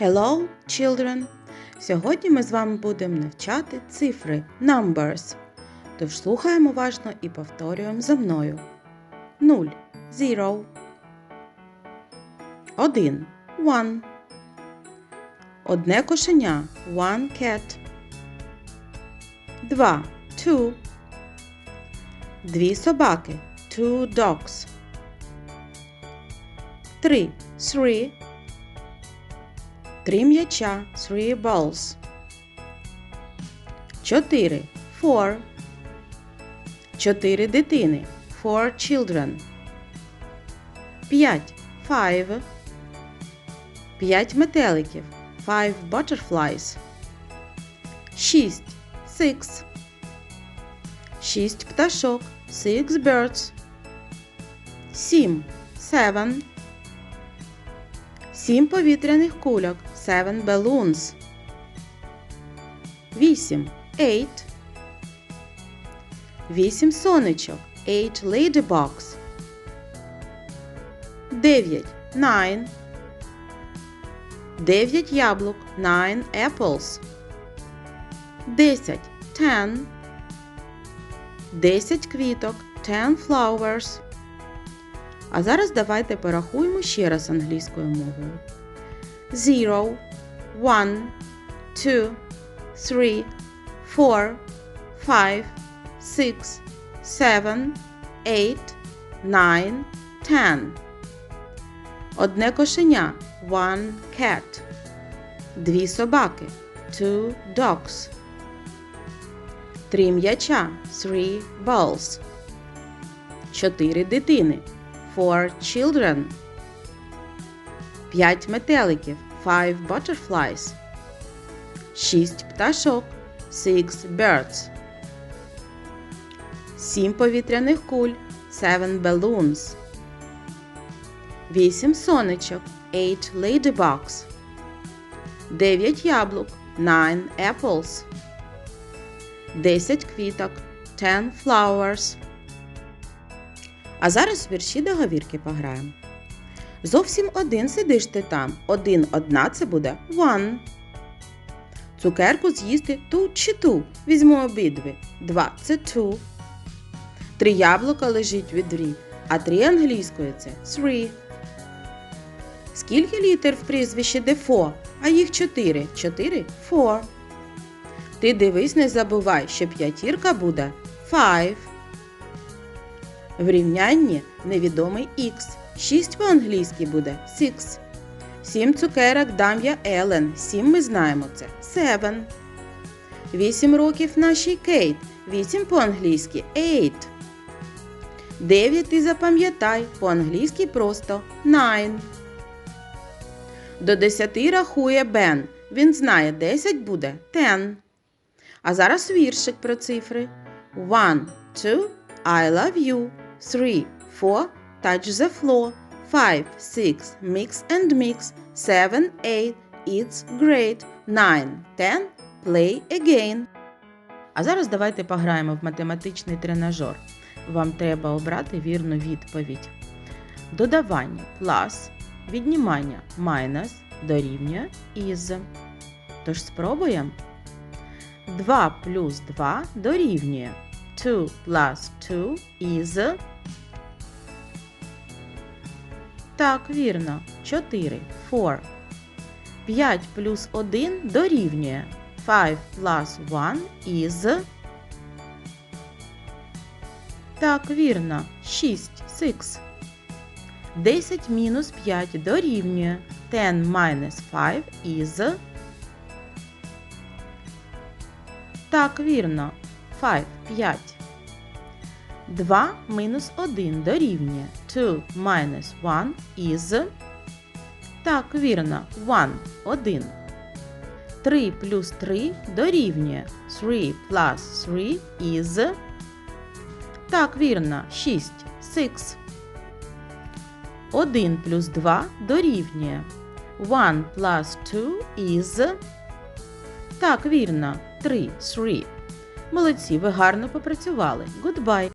Hello, children! Сьогодні ми з вами будемо навчати цифри numbers. Тож слухаємо уважно і повторюємо за мною. 0 zero. 1 one. Одне кошеня one cat. 2 two. Дві собаки two dogs. 3 three. Три м'яча three balls. Чотири four. Чотири дитини four children. П'ять five. П'ять метеликів five butterflies. Шість six. Шість пташок six birds. Сім seven. Сім повітряних кульок seven balloons. Вісім eight. Вісім сонечок eight ladybugs. Дев'ять nine. Дев'ять яблук nine apples. Десять ten. Десять квіток ten flowers. А зараз давайте порахуємо ще раз англійською мовою. Zero, one, two, three, four, five, six, seven, eight, nine, ten. Одне кошеня one cat. Дві собаки two dogs. Три м'яча three balls. Чотири дитини four children. П'ять метеликів five butterflies. Шість пташок six birds. Сім повітряних куль seven balloons. Вісім сонечок eight ladybugs. Дев'ять яблук nine apples. Десять квіток ten flowers. А зараз вірші договірки пограємо. Зовсім один сидиш ти там. Один одна це буде one. Цукерку з'їсти ту чи ту. Візьму обидві. Два це two. Три яблука лежить в відрі, а три англійською це three. Скільки літер в прізвищі Дефо? А їх чотири. Чотири four. Ти дивись, не забувай, що п'ятірка буде five. В рівнянні невідомий Х. 6 по-англійськи буде six. Сім цукерок дам я Елен. Сім ми знаємо це seven. Вісім років нашій Кейт. Вісім по-англійськи eight. Дев'ять ти запам'ятай. По-англійськи просто nine. До десяти рахує Бен. Він знає, 10 буде ten. А зараз віршик про цифри. One, two, I love you. Three, four, touch the floor. Five, six, mix and mix. Seven, eight, it's great. Nine, ten, play again. А зараз давайте пограємо в математичний тренажер. Вам треба обрати вірну відповідь. Додавання plus, віднімання minus дорівнює із. Тож спробуємо. 2 плюс 2 дорівнює 2 plus 2 is. Так, вірно. 4. 4. 5 плюс 1 дорівнює 5 plus 1 is. Так, вірно. 6. 6. 10 мінус 5 дорівнює 10 minus 5 is. Так, вірно. 5, 5. 2 мінус 1 дорівнює 2 minus 1 is. Так, вірно. 1, 1. 3 плюс 3 дорівнює 3 plus 3 is. Так, вірно. 6, 6. 1 плюс 2 дорівнює 1 plus 2 is. Так, вірно. 3, 3. Молодці, ви гарно попрацювали. Goodbye!